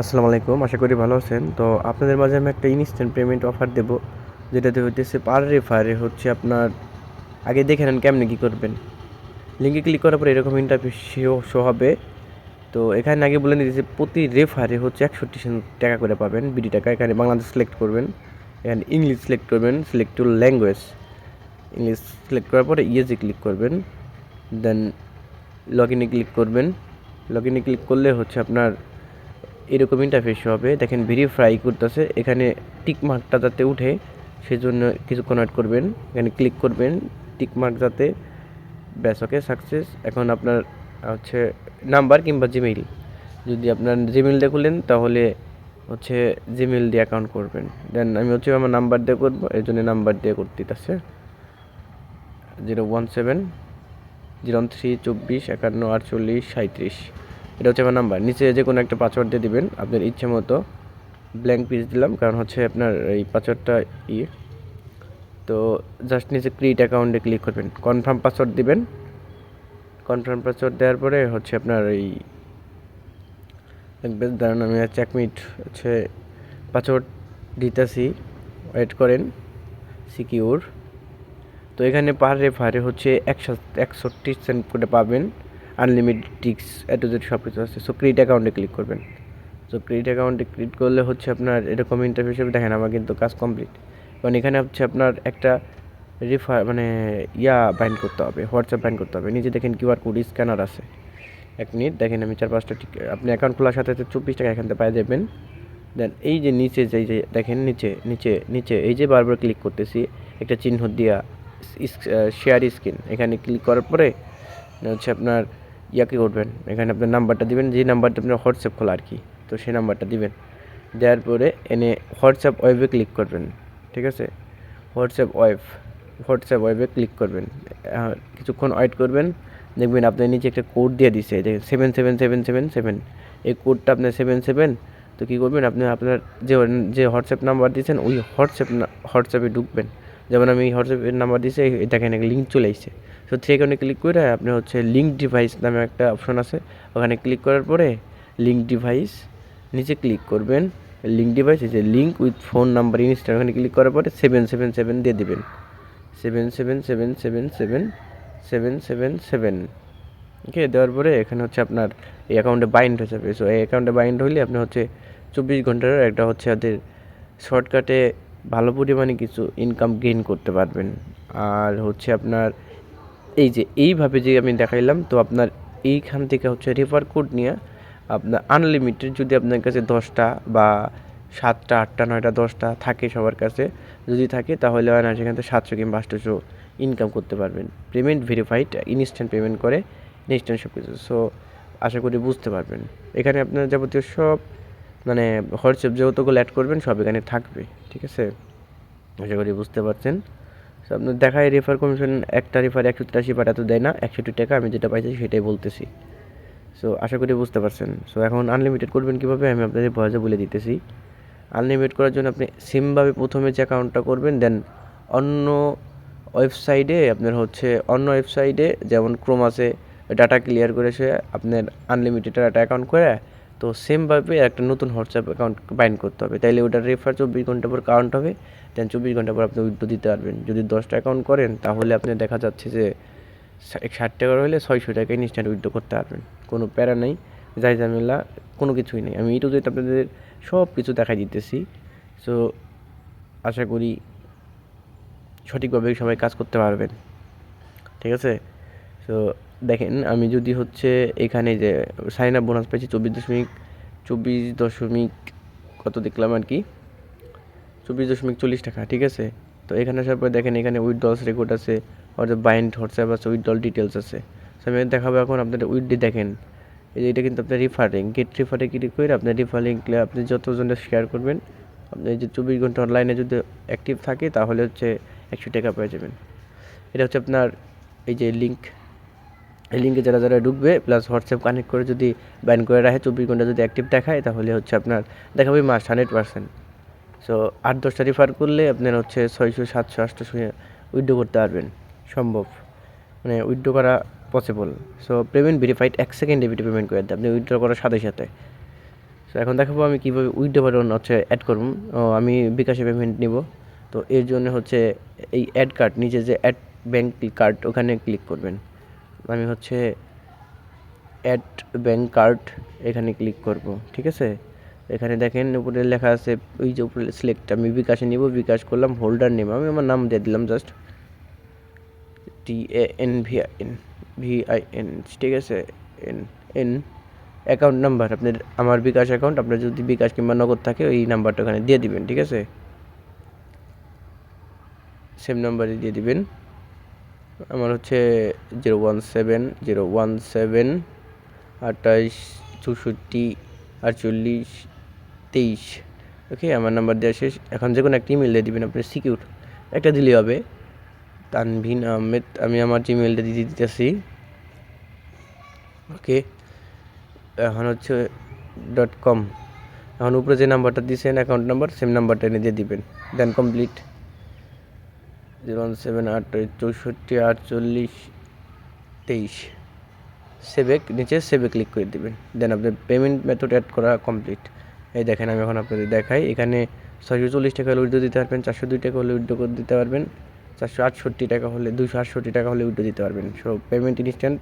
আসসালামু আলাইকুম, আশা করি ভালো আছেন। তো আপনাদের মাঝে আমি একটা ইনস্ট্যান্ট পেমেন্ট অফার দেব, যেটাতে হইতেছে পার রেফারে হচ্ছে আপনার, আগে দেখে নেন কেমনে কী করবেন। লিঙ্কে ক্লিক করার পরে এরকম ইন্টারফেস শো হবে। তো এখানে আগে বলে নিতেছে প্রতি রেফারে হচ্ছে একষট্টি টাকা করে পাবেন বিডি টাকা। এখানে বাংলাদেশ সিলেক্ট করবেন, এখানে ইংলিশ সিলেক্ট করবেন select to language English select করার পরে ইয়েজে ক্লিক করবেন দেন লগ ইনে ক্লিক করবেন। লগ ইনে ক্লিক করলে হচ্ছে আপনার এরকম ইন্টারফেস হবে। দেখেন ভেরিফাই করতেছে। এখানে টিক মার্কটা যাতে উঠে, সেজন্য কিছু ওয়েট করবেন। এখানে ক্লিক করবেন টিক মার্ক যাতে, ব্যাস ওকে সাকসেস এখন আপনার, হচ্ছে নাম্বার কিংবা জিমেইল যদি আপনার জিমেইল দিয়ে খুলেন, তাহলে হচ্ছে জিমেইল দিয়ে অ্যাকাউন্ট করবেন। দেন আমি হচ্ছে আমার নাম্বার দিয়ে করব এই জন্য নাম্বার দিয়ে করতে আছে zero one seven zero three চব্বিশ, একান্ন, আটচল্লিশ সাঁত্রিশ এটা হচ্ছে আমার নাম্বার নিচে যে কোনো একটা পাসওয়ার্ড দিয়ে দিবেন। আপনার ইচ্ছে মতো ব্ল্যাঙ্ক পিস দিলাম, কারণ হচ্ছে আপনার এই পাসওয়ার্ডটা ইয়ে তো জাস্ট নিচে ক্রিয়েট অ্যাকাউন্টে ক্লিক করবেন। কনফার্ম পাসওয়ার্ড দিবেন। কনফার্ম পাসওয়ার্ড দেওয়ার পরে হচ্ছে আপনার এই দেখবেন, দাঁড়ান, আমি হচ্ছে এক মিনিট হচ্ছে পাসওয়ার্ড দিতেছি। ওয়েট করেন সিকিউর তো এখানে পার রেফারে হচ্ছে একশো, একষট্টি সেন্ট করে পাবেন। আনলিমিটেড টিক্স এটু জেড সব কিছু আছে। সো ক্রিয়েট অ্যাকাউন্টে ক্লিক করবেন। সো ক্রিয়েট অ্যাকাউন্টে ক্লিক করলে হচ্ছে আপনার এরকম ইন্টারফেস হিসেবে দেখেন আমার কিন্তু কাজ কমপ্লিট কারণ এখানে হচ্ছে আপনার একটা রিফার মানে ইয়া বাইন্ড করতে হবে হোয়াটসঅ্যাপ বাইন্ড করতে হবে। নিজে দেখেন কিউআর কোড স্ক্যানার আছে। এক মিনিট দেখেন আমি চার পাঁচটা ঠিক আপনি অ্যাকাউন্ট খোলার সাথে সাথে চব্বিশ টাকা এখান থেকে পাই যাবেন। দেন এই যে নিচে যে যে, দেখেন নিচে নিচে নিচে, এই যে বারবার ক্লিক করতেছি, একটা চিহ্ন দিয়া শেয়ার স্ক্রিন এখানে ক্লিক করার পরে, হচ্ছে আপনার ইয়াকে করবেন। এখানে আপনার নাম্বারটা দিবেন, যে নাম্বারটা আপনার হোয়াটসঅ্যাপ খোলা আর কি। তো সেই নাম্বারটা দিবেন। দেওয়ার পরে এনে হোয়াটসঅ্যাপ ওয়েবে ক্লিক করবেন, ঠিক আছে? হোয়াটসঅ্যাপ ওয়েব, হোয়াটসঅ্যাপ ওয়েবে ক্লিক করবেন। কিছুক্ষণ ওয়েট করবেন। দেখবেন আপনার নিচে একটা কোড দিয়ে দিছে seven seven seven seven seven. এই কোডটা আপনার সেভেন সেভেন, তো কী করবেন? আপনি আপনার যে যে হোয়াটসঅ্যাপ নাম্বার দিয়েছেন, ওই হোয়াটসঅ্যাপ হোয়াটসঅ্যাপে ঢুকবেন। যেমন আমি হোয়াটসঅ্যাপের নাম্বার দিয়েছি দেখেন লিঙ্ক চলে আসছে তো সেখানে ক্লিক করে আপনি হচ্ছে লিঙ্ক ডিভাইস নামে একটা অপশন আছে। ওখানে ক্লিক করার পরে লিঙ্ক ডিভাইস নিচে ক্লিক করবেন। লিঙ্ক ডিভাইস যে লিঙ্ক উইথ ফোন নাম্বার ইনস্টার ওখানে ক্লিক করার পরে সেভেন সেভেন সেভেন দিয়ে দেবেন। Seven seven seven seven seven seven seven seven okay দেওয়ার পরে এখানে হচ্ছে আপনার এই অ্যাকাউন্টে বাইন্ড হয়ে যাবে। সো এই অ্যাকাউন্টে বাইন্ড হলে আপনি হচ্ছে চব্বিশ ঘণ্টার একটা হচ্ছে ওদের শর্টকাটে ভালো পরিমাণে কিছু ইনকাম গেইন করতে পারবেন। আর হচ্ছে আপনার এই যে এইভাবে যে আমি দেখাইলাম, তো আপনার এইখান থেকে হচ্ছে রেফার কোড নিয়ে আপনার আনলিমিটেড যদি আপনার কাছে দশটা বা সাতটা, আটটা, নয়টা, দশটা থাকে সবার কাছে, যদি থাকে তাহলে না সেখান থেকে সাতশো কিংবা আটশোশো ইনকাম করতে পারবেন। পেমেন্ট ভেরিফাইড ইনস্ট্যান্ট পেমেন্ট করে ইনস্ট্যান্ট সব কিছু সো আশা করি বুঝতে পারবেন। এখানে আপনার যাবতীয় সব মানে হোয়াটসঅ্যাপ যতগুলো অ্যাড করবেন, সব এখানে থাকবে। ঠিক আছে? আশা করি বুঝতে পারছেন। আপনার দেখায় রেফার কমিশন একটা রেফার একশো তিরাশি পাঠাতে দেয় না একষট্টি টাকা আমি যেটা পাইছি সেটাই বলতেছি। সো আশা করি বুঝতে পারছেন। সো এখন আনলিমিটেড করবেন কীভাবে আমি আপনাদের ভয়েসে বলে দিতেছি। আনলিমিটেড করার জন্য আপনি সিমভাবে প্রথমে যে অ্যাকাউন্টটা করবেন দেন অন্য ওয়েবসাইটে আপনার হচ্ছে, অন্য ওয়েবসাইটে যেমন ক্রোম আছে ডাটা ক্লিয়ার করে সে আপনার আনলিমিটেড ডাটা অ্যাকাউন্ট করে তো সেমভাবে একটা নতুন হোয়াটসঅ্যাপ অ্যাকাউন্ট বাইন্ড করতে হবে। তাইলে ওটার রেফার চব্বিশ ঘণ্টা পর কাউন্ট হবে দেন চব্বিশ ঘণ্টা পর আপনি উইথড্র দিতে পারবেন। যদি দশটা অ্যাকাউন্ট করেন, তাহলে আপনি দেখা যাচ্ছে যে ষাট টাকার হলে ছয়শো টাকা ইনস্ট্যান্ট উইথড্র করতে পারবেন। কোনো প্যারা নেই, যাই কোনো কিছুই নেই। আমি ইউটিউবে আপনাদের সব কিছু দেখাই দিতেছি। সো আশা করি সঠিকভাবে সবাই কাজ করতে পারবেন। ঠিক আছে? তো দেখেন, আমি যদি হচ্ছে এখানে যে সাইন আপ বোনাস পেয়েছি চব্বিশ দশমিক চব্বিশ দশমিক কত দেখলাম আর কি? চব্বিশ দশমিক চল্লিশ টাকা, ঠিক আছে? তো এখানে আসার পরে দেখেন, এখানে উইথডলস রেকর্ড আছে অর্থাৎ বাইন্ড হোয়াটসঅ্যাপ আছে উইথডল ডিটেলস আছে। তো আমি দেখাবো এখন আপনাদের উইথডি দেখেন। এই যে এটা কিন্তু আপনার রিফারিং গেট রিফারে ক্লিক করে আপনার রিফারিং আপনি যতজনের শেয়ার করবেন, আপনি যে চব্বিশ ঘণ্টা অনলাইনে যদি অ্যাক্টিভ থাকে, তাহলে হচ্ছে একশো টাকা পেয়ে যাবেন। এটা হচ্ছে আপনার এই যে লিঙ্ক এই লিঙ্কে যারা যারা ঢুকবে প্লাস হোয়াটসঅ্যাপ কানেক্ট করে যদি ব্যান করে রাখে, চব্বিশ ঘণ্টা যদি অ্যাক্টিভ দেখায়, তাহলে হচ্ছে আপনার দেখাবে মাস হান্ড্রেড পার্সেন্ট সো আট দশটা রেফার করলে আপনার হচ্ছে ছয়শো, সাতশো, আটশো উইথড্র করতে পারবেন। সম্ভব। মানে উইথড্র করা পসিবল সো পেমেন্ট ভেরিফাইড এক সেকেন্ডে পেমেন্ট করে দেয় আপনি উইথড্র করার সাথে সাথে। সো এখন দেখাবো আমি কীভাবে উইথড্র বাটন হচ্ছে অ্যাড করব ও, আমি বিকাশে পেমেন্ট নিব। তো এর জন্য হচ্ছে এই অ্যাড কার্ড নিচে যে অ্যাড ব্যাঙ্ক কার্ড ওখানে ক্লিক করবেন। আমি হচ্ছে অ্যাড ব্যাঙ্ক কার্ড এখানে ক্লিক করব, ঠিক আছে? এখানে দেখেন উপরে লেখা আছে, ওই যে উপরে সিলেক্ট আমি বিকাশে নিব, বিকাশ করলাম হোল্ডার নেম আমি আমার নাম দিয়ে দিলাম just T A N V I N V I N ঠিক আছে? এন এন অ্যাকাউন্ট নাম্বার আপনার, আমার বিকাশ অ্যাকাউন্ট আপনার যদি বিকাশ কিংবা নগদ থাকে, ওই নাম্বারটা ওখানে দিয়ে দিবেন, ঠিক আছে? সেম নাম্বারে দিয়ে দিবেন। আমার হচ্ছে zero one seven zero one seven আঠাশ চৌষট্টি, আটচল্লিশ, তেইশ। ওকে আমার নাম্বার দেওয়া শেষ। এখন যে কোনো একটা ইমেল দিয়ে দিবেন আপনি সিকিউর একটা দিলেই হবে। তানভিন আহমেদ, আমি আমার জিমেলটা দিয়ে দিতেছি। ওকে এখন হচ্ছে ডট কম এখন উপরে যে নাম্বারটা দিয়েছেন অ্যাকাউন্ট নাম্বার সেম নাম্বারটা এনে দিয়ে দিবেন। Then complete zero one seven আট চৌষট্টি, আটচল্লিশ, তেইশ। সেভে নিচে সেভে ক্লিক করে দেবেন। দেন আপনার পেমেন্ট মেথড অ্যাড করা কমপ্লিট এই দেখেন আমি এখন আপনাদের দেখাই। এখানে ছয়শো চল্লিশ টাকা হলে উইড্রো দিতে পারবেন, চারশো দুই টাকা হলে উইড্রো করে দিতে পারবেন, চারশো আটষট্টি টাকা হলে, দুশো আটষট্টি টাকা হলে উইড্রো দিতে পারবেন। So payment instant